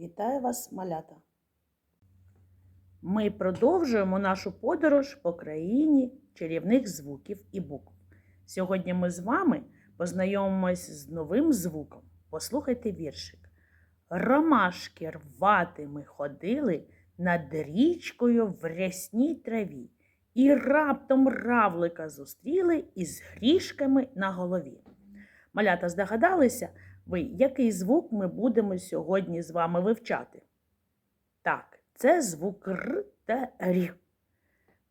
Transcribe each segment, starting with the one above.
Вітаю вас, малята! Ми продовжуємо нашу подорож по країні чарівних звуків і букв. Сьогодні ми з вами познайомимось з новим звуком. Послухайте віршик. Ромашки рвати ми ходили над річкою в рясній траві, і раптом равлика зустріли із грішками на голові. Малята здогадалися, ви, який звук ми будемо сьогодні з вами вивчати? Так, це звук Р та Р.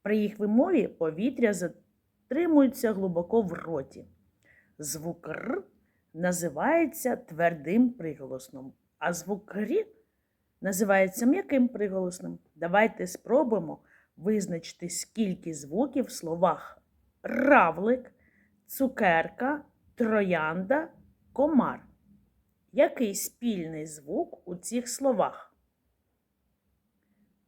При їх вимові повітря затримується глибоко в роті. Звук Р називається твердим приголосним, а звук Р називається м'яким приголосним. Давайте спробуємо визначити, скільки звуків в словах равлик, цукерка, троянда, комар. Який спільний звук у цих словах?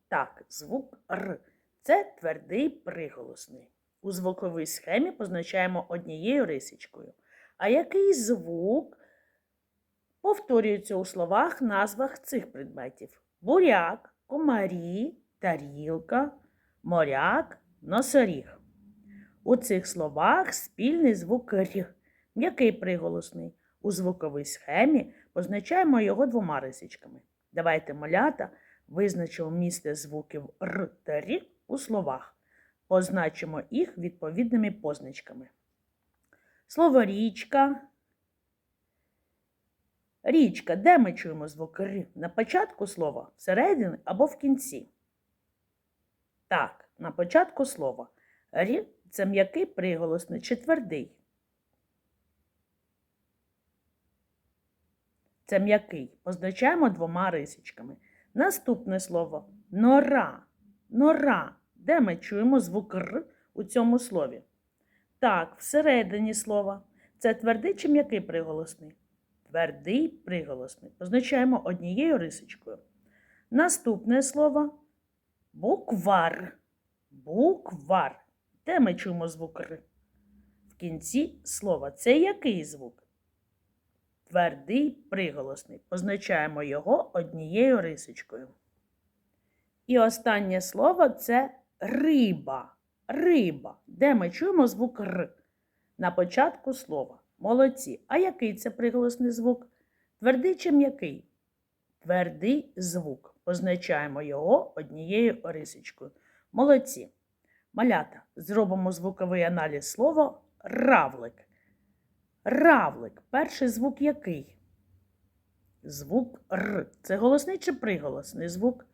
Так, звук Р. Це твердий приголосний. У звуковій схемі позначаємо однією рисочкою. А який звук повторюється у словах, назвах цих предметів? Буряк, комарі, тарілка, моряк, носоріг. У цих словах спільний звук Р. М'який приголосний. У звуковій схемі позначаємо його двома рисочками. Давайте малята визначимо місце звуків Р та Р у словах. Позначимо їх відповідними позначками. Слово річка. Річка. Де ми чуємо звук Р? На початку слова, всередині або в кінці? Так, на початку слова. Р це м'який приголосний чи твердий. Це м'який. Позначаємо двома рисочками. Наступне слово нора. Нора. Де ми чуємо звук Р у цьому слові? Так, всередині слова. Це твердий чи м'який приголосний? Твердий приголосний. Позначаємо однією рисочкою. Наступне слово буквар. Буквар. Де ми чуємо звук Р? В кінці слова. Це який звук? Твердий приголосний. Позначаємо його однією рисочкою. І останнє слово це риба. Риба. Де ми чуємо звук Р? На початку слова. Молодці. А який це приголосний звук? Твердий чи м'який? Твердий звук. Позначаємо його однією рисочкою. Молодці. Малята. Зробимо звуковий аналіз слова равлик. Равлик. Перший звук який? Звук Р. Це голосний чи приголосний звук?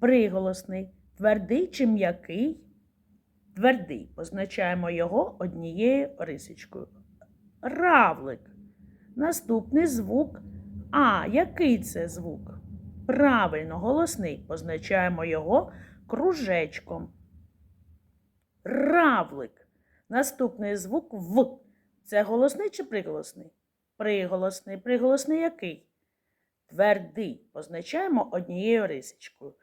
Приголосний. Твердий чи м'який? Твердий. Позначаємо його однією рисочкою. Равлик. Наступний звук А. Який це звук? Правильно, голосний. Позначаємо його кружечком. Равлик. Наступний звук В. Це голосний чи приголосний? Приголосний. Приголосний який? Твердий. Позначаємо однією рисочкою.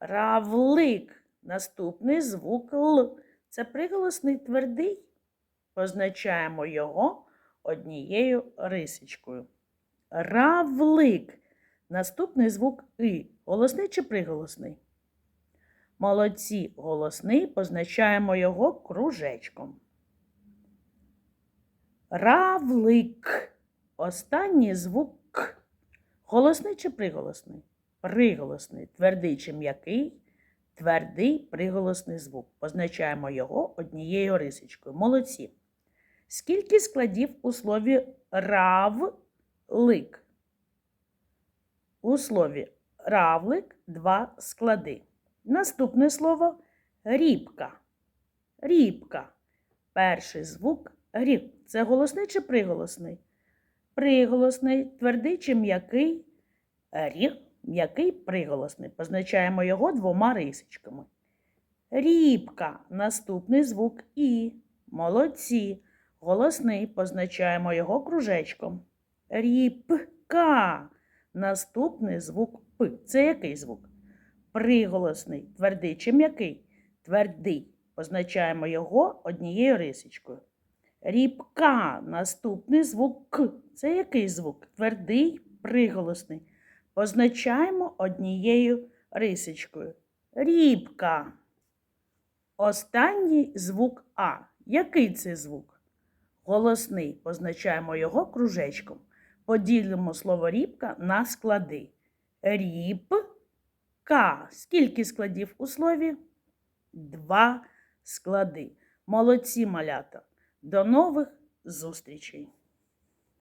Равлик. Наступний звук Л. Це приголосний твердий. Позначаємо його однією рисочкою. Равлик. Наступний звук И. Голосний чи приголосний? Молодці. Голосний. Позначаємо його кружечком. Равлик. Останній звук. Голосний чи приголосний? Приголосний. Твердий чи м'який? Твердий приголосний звук. Позначаємо його однією рисочкою. Молодці. Скільки складів у слові равлик? У слові равлик два склади. Наступне слово рібка. Рібка. Перший звук Рік. Це голосний чи приголосний? Приголосний, твердий чи м'який? Рік. М'який приголосний. Позначаємо його двома рисочками. Рібка. Наступний звук І. Молодці. Голосний. Позначаємо його кружечком. Рібка. Наступний звук П. Це який звук? Приголосний. Твердий чи м'який? Твердий. Позначаємо його однією рисочкою. Рібка. Наступний звук К. Це який звук? Твердий, приголосний. Позначаємо однією рисочкою. Рібка. Останній звук А. Який це звук? Голосний. Позначаємо його кружечком. Поділимо слово рібка на склади. Рібка. Скільки складів у слові? Два склади. Молодці малята. До нових зустрічей!